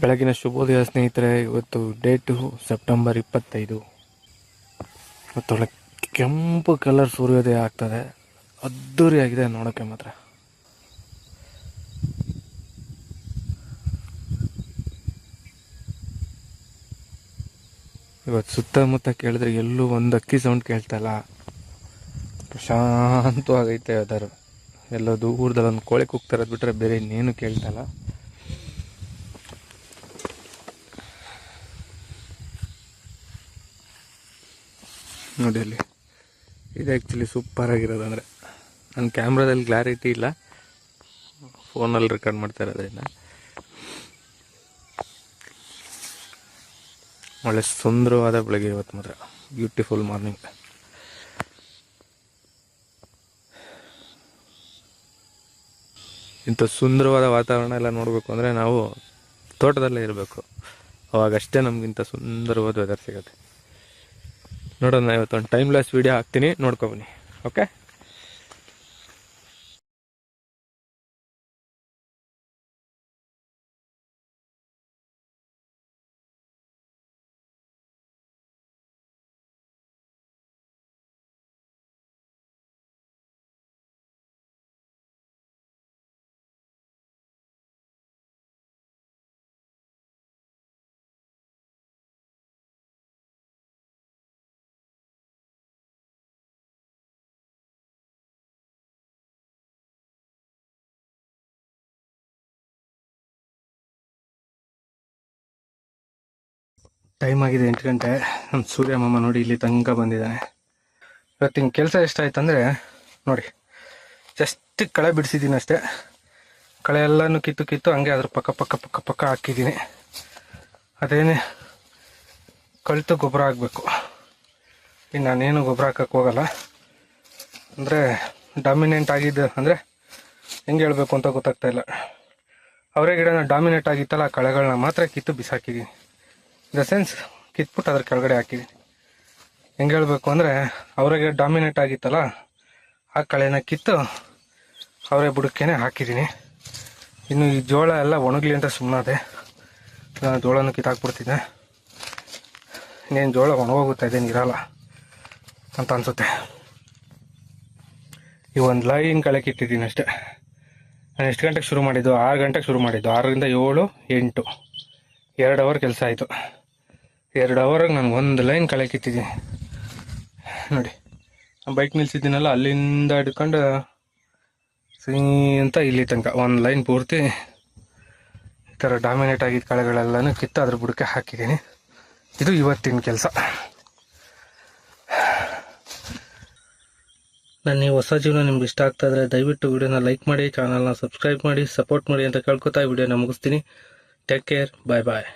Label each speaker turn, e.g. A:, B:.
A: ಬೆಳಗಿನ ಶುಭೋದಯ ಸ್ನೇಹಿತರೆ, ಇವತ್ತು ಡೇಟು ಸೆಪ್ಟೆಂಬರ್ ಇಪ್ಪತ್ತೈದು. ಇವತ್ತೊಳ್ಳೆ ಕೆಂಪು ಕಲರ್ ಸೂರ್ಯೋದಯ ಆಗ್ತದೆ. ಅದ್ದೂರಿಯಾಗಿದೆ ನೋಡೋಕ್ಕೆ ಮಾತ್ರ. ಇವತ್ತು ಸುತ್ತಮುತ್ತ ಕೇಳಿದ್ರೆ ಎಲ್ಲೂ ಒಂದು ಅಕ್ಕಿ ಸೌಂಡ್ ಕೇಳ್ತಾ ಇಲ್ಲ. ಪ್ರಶಾಂತವಾಗೈತೆ ಅದರ ಎಲ್ಲೋ ದೂರದಲ್ಲಿ ಒಂದು ಕೋಳಿ ಕುಕ್ತಾರದ್ ಬಿಟ್ಟರೆ ಬೇರೆ ಇನ್ನೇನು ಕೇಳ್ತಾ ನೋಡಿ ಅಲ್ಲಿ. ಇದು ಆ್ಯಕ್ಚುಲಿ ಸೂಪರ್ ಆಗಿರೋದು ಅಂದರೆ. ನನ್ನ ಕ್ಯಾಮ್ರಾದಲ್ಲಿ ಕ್ಲಾರಿಟಿ ಇಲ್ಲ. ಫೋನಲ್ಲಿ ರೆಕಾರ್ಡ್ ಮಾಡ್ತಾ ಇರೋದ್ರಿಂದ ಒಳ್ಳೆ ಸುಂದರವಾದ ಬೆಳಗ್ಗೆ ಇವತ್ತು ಮಾತ್ರ. ಬ್ಯೂಟಿಫುಲ್ ಮಾರ್ನಿಂಗ್ ಇಂಥ ಸುಂದರವಾದ ವಾತಾವರಣ ಎಲ್ಲ ನೋಡಬೇಕು ಅಂದರೆ ನಾವು ತೋಟದಲ್ಲೇ ಇರಬೇಕು. ಅವಾಗಷ್ಟೇ ನಮಗಿಂತ ಸುಂದರವಾದ ವೆದರ್ ಸಿಗುತ್ತೆ. ನೋಡೋಣ ಇವತ್ತೊಂದು ಟೈಮ್ಲೆಸ್ ವೀಡಿಯೋ ಹಾಕ್ತೀನಿ ನೋಡ್ಕೊಬನ್ನಿ ಓಕೆ ಟೈಮ್ ಆಗಿದೆ ಎಂಟು ಗಂಟೆ. ನಮ್ಮ ಸೂರ್ಯ ಮಾಮ ನೋಡಿ ಇಲ್ಲಿ ತಂಗ ಬಂದಿದ್ದಾನೆ. ಇವತ್ತಿನ ಕೆಲಸ ಎಷ್ಟಾಯ್ತಂದರೆ, ನೋಡಿ ಜಸ್ಟ್ ಕಳೆ ಬಿಡಿಸಿದ್ದೀನಿ ಅಷ್ಟೇ. ಕಳೆ ಎಲ್ಲನೂ ಕಿತ್ತು ಕಿತ್ತು ಹಂಗೆ ಅದ್ರ ಪಕ್ಕ ಪಕ್ಕ ಪಕ್ಕ ಪಕ್ಕ ಹಾಕಿದ್ದೀನಿ. ಅದೇನೇ ಕಳಿತು ಗೊಬ್ಬರ ಹಾಕಬೇಕು. ಇನ್ನು ನಾನೇನು ಗೊಬ್ಬರ ಹಾಕಕ್ಕೆ ಹೋಗಲ್ಲ. ಅಂದರೆ ಡಾಮಿನೆಂಟ್ ಆಗಿದ್ದು, ಅಂದರೆ ಹೆಂಗೆ ಹೇಳಬೇಕು ಅಂತ ಗೊತ್ತಾಗ್ತಾ ಇಲ್ಲ. ಅವರೇ ಗಿಡನ ಡಾಮಿನೇಟ್ ಆಗಿತ್ತಲ್ಲ, ಆ ಕಳೆಗಳನ್ನ ಮಾತ್ರ ಕಿತ್ತು ಬಿಸಾಕಿದ್ದೀನಿ. ದ ಸೆನ್ಸ್ ಕಿತ್ಬಿಟ್ಟು ಅದ್ರ ಕೆಳಗಡೆ ಹಾಕಿದ್ದೀನಿ ಹೆಂಗೆ ಹೇಳಬೇಕು ಅಂದರೆ, ಅವರಿಗೆ ಡಾಮಿನೇಟ್ ಆಗಿತ್ತಲ್ಲ, ಆ ಕಳೆನ ಕಿತ್ತು ಅವರೇ ಬುಡಕ್ಕೇನೆ ಹಾಕಿದ್ದೀನಿ ಇನ್ನು ಈ ಜೋಳ ಎಲ್ಲ ಒಣಗಲಿ ಅಂತ ಸುಮ್ಮನಾದೆ ನಾನು ಜೋಳನೂ ಕಿತ್ತಾಕ್ಬಿಡ್ತಿದ್ದೆ. ಇನ್ನೇನು ಜೋಳ ಒಣಗೋಗುತ್ತಾ ಇದೇನು ಇರಲ್ಲ ಅಂತ ಅನಿಸುತ್ತೆ. ಈ ಒಂದು ಲೈನ್ ಕಳೆ ಕಿತ್ತಿದ್ದೀನಿ ಅಷ್ಟೇ. ನಾನು ಎಷ್ಟು ಗಂಟೆಗೆ ಶುರು ಮಾಡಿದ್ದು? ಆರು ಗಂಟೆಗೆ ಶುರು ಮಾಡಿದ್ದು. ಆರರಿಂದ ಏಳು, ಎಂಟು. ಎರಡು ಅವರ್ ಕೆಲಸ ಆಯಿತು. ಎರಡು ಅವರಾಗ ನಾನು ಒಂದು ಲೈನ್ ಕಳೆ ಕಿತ್ತಿದ್ದೀನಿ ನೋಡಿ ಬೈಕ್ ನಿಲ್ಸಿದ್ದೀನಲ್ಲ, ಅಲ್ಲಿಂದ ಹಿಡ್ಕೊಂಡು ಸೀ ಅಂತ ಇಲ್ಲಿ ತನಕ ಒಂದು ಲೈನ್ ಪೂರ್ತಿ ಈ ಥರ ಡಾಮಿನೇಟ್ ಆಗಿದ್ದ ಕಳೆಗಳೆಲ್ಲನೂ ಕಿತ್ತು ಅದ್ರ ಬುಡಕ್ಕೆ ಹಾಕಿದ್ದೀನಿ. ಇದು ಇವತ್ತಿನ ಕೆಲಸ. ನನ್ನ ಈ ಹೊಸ ಜೀವನ ನಿಮ್ಗೆ ಇಷ್ಟ ಆಗ್ತಾ ಇದ್ರೆ ದಯವಿಟ್ಟು ವಿಡಿಯೋನ ಲೈಕ್ ಮಾಡಿ ಚಾನಲ್ನ ಸಬ್ಸ್ಕ್ರೈಬ್ ಮಾಡಿ ಸಪೋರ್ಟ್ ಮಾಡಿ ಅಂತ ಕೇಳ್ಕೊತಾ ವಿಡಿಯೋನ ಮುಗಿಸ್ತೀನಿ. ಟೇಕ್ ಕೇರ್ ಬಾಯ್ ಬಾಯ್